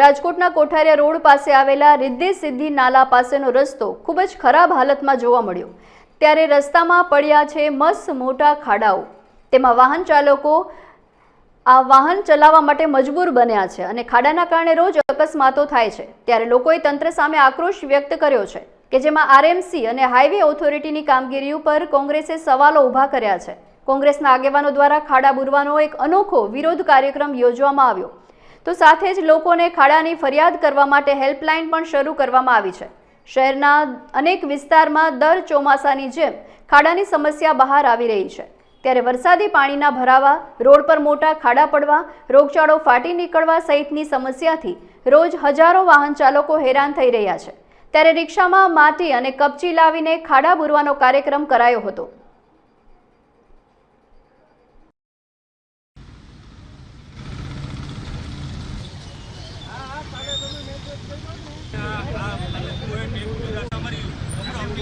રાજકોટના કોઠારિયા રોડ પાસે આવેલા રિદ્ધિ સિદ્ધિ નાલા પાસેનો રસ્તો ખૂબ જ ખરાબ હાલતમાં જોવા મળ્યો. ત્યારે રસ્તામાં પડ્યા છે મસ્ત મોટા ખાડાઓ. તેમાં વાહન ચાલકો આ વાહન ચલાવવા માટે મજબૂર બન્યા છે અને ખાડાના કારણે રોજ અકસ્માતો થાય છે. ત્યારે લોકોએ તંત્ર સામે આક્રોશ વ્યક્ત કર્યો છે કે જેમાં આરએમસી અને હાઈવે ઓથોરિટીની કામગીરી ઉપર કોંગ્રેસે સવાલો ઊભા કર્યા છે. કોંગ્રેસના આગેવાનો દ્વારા ખાડા બુરવાનો એક અનોખો વિરોધ કાર્યક્રમ યોજવામાં આવ્યો. તો સાથે જ લોકોને ખાડાની ફરિયાદ કરવા માટે હેલ્પલાઇન પણ શરૂ કરવામાં આવી છે. શહેરના અનેક વિસ્તારમાં દર ચોમાસાની જેમ ખાડાની સમસ્યા બહાર આવી રહી છે. ત્યારે વરસાદી પાણીના ભરાવા, રોડ પર મોટા ખાડા પડવા, રોગચાળો ફાટી નીકળવા સહિતની સમસ્યાથી રોજ હજારો વાહન ચાલકો હેરાન થઈ રહ્યા છે. ત્યારે રિક્ષામાં માટી અને કપચી લાવીને ખાડા બુરવાનો કાર્યક્રમ કરાયો હતો.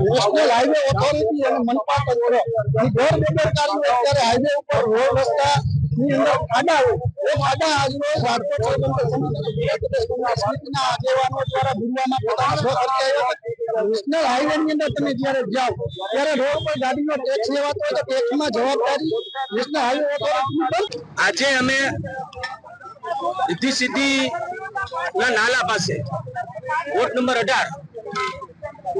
નેશનલ હાઈવે ઓથોરિટી અને મનપા બેદરકારી હાઈવે ઉપર રોડ રસ્તા ની એ ખાડા આજનો રાજકોટ સમિતિના આગેવાનો દ્વારા ભૂલવામાં પોતાનો અત્યારે નેશનલ હાઈવે ની અંદર તમે જ્યારે જાઓ ત્યારે રોડ પર ગાડીનો ટેક્સ લેવાતો હોય તો ટેક્સમાં જવાબદારી નેશનલ હાઈવે ઓથોરિટી પર આજે અમે સીધી સીધી ના નાલા પાસે વોટ નંબર અઢાર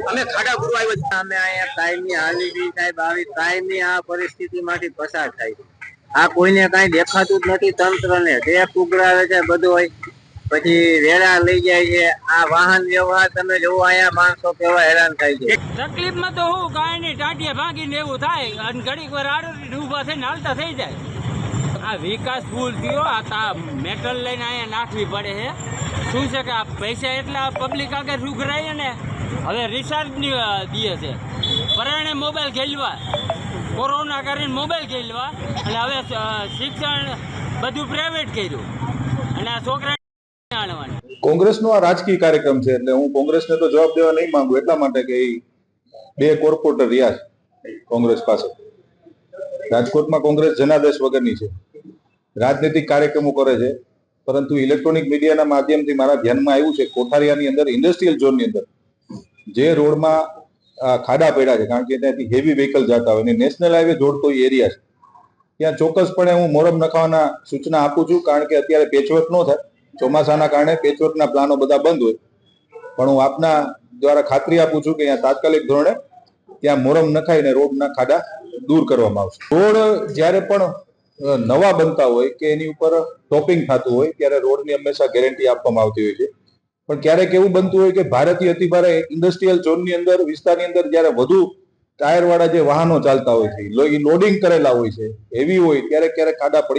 અમે ખાડા ગુરુ આવ્યા છીએ. અમે અહીંયા કાયમી હાલી બી સાહેબ આવી કાયમી આ પરિસ્થિતિમાંથી પસાર થાય આ કોઈને કાંઈ દેખાતું જ નથી તંત્રને. ટેપ ઉઘરાવે છે બધું હોય. પછી વેળા લઈ જાય છે. આ વાહન વ્યવહાર તમે જોવો, અહીંયા માણસો કેવા હેરાન થાય છે. તકલીફમાં તો હું કાંઈ નહીં ટાંટિયા ભાંગીને એવું થાય, અને ઘડીક વાર આડોડી ઊભા થઈને હાલતા થઈ જાય. આ વિકાસ ભૂલ થયો, આ તા મેટલ લઈને અહીંયા નાખવી પડે છે. શું છે કે આ પૈસા એટલા પબ્લિક આગળ રૂગરાય ને, હવે રિચાર્જની દીએ છે. પરાણે મોબાઈલ ખેલવા કોરોના કરીને મોબાઈલ ખેલવા અને હવે શિક્ષણ બધું પ્રાઇવેટ કર્યું. અને આ છોકરા કોંગ્રેસનો આ રાજકીય કાર્યક્રમ છે એટલે હું કોંગ્રેસને તો જવાબ દેવા નહીં માંગુ એટલા માટે કે બે કોર્પોરેટર રહ્યા છે કોંગ્રેસ પાસે. રાજકોટમાં કોંગ્રેસ જનાદેશ વગરની છે. રાજનીતિક કાર્યક્રમો કરે છે. પરંતુ ઇલેક્ટ્રોનિક મીડિયાના માધ્યમથી મારા ધ્યાનમાં આવ્યું છે કોઠારિયાની અંદર, ઇન્ડસ્ટ્રીયલ ઝોનની અંદર, જે રોડમાં ખાડા પડ્યા છે, કારણ કે ત્યાંથી હેવી વ્હીકલ જતા હોય. અને નેશનલ હાઈવે જોડતો એરિયા છે. ત્યાં ચોક્કસપણે હું મોરમ નખાવાના સૂચના આપું છું, કારણ કે અત્યારે પેચવર્ક ન થાય. ચોમાસાના કારણે પેચવર્કના પ્લાનો બધા બંધ હોય. પણ હું આપના દ્વારા ખાતરી આપું છું કે અહીંયા તાત્કાલિક ધોરણે ત્યાં મોરમ નખાઈને રોડના ખાડા દૂર કરવામાં આવશે. રોડ જ્યારે પણ નવા બનતા હોય કે એની ઉપર ટોપિંગ થતું હોય, ત્યારે રોડની હંમેશા ગેરંટી આપવામાં આવતી હોય છે. પણ ક્યારેક એવું બનતું હોય કે ભારતીય અતિભારે ઇન્ડસ્ટ્રીયલ ઝોનની અંદર, વિસ્તારની અંદર જ્યારે વધુ ટાયરવાળા જે વાહનો ચાલતા હોય છે લોડિંગ કરેલા હોય છે એવી હોય, ત્યારે ક્યારેક ખાડા પડી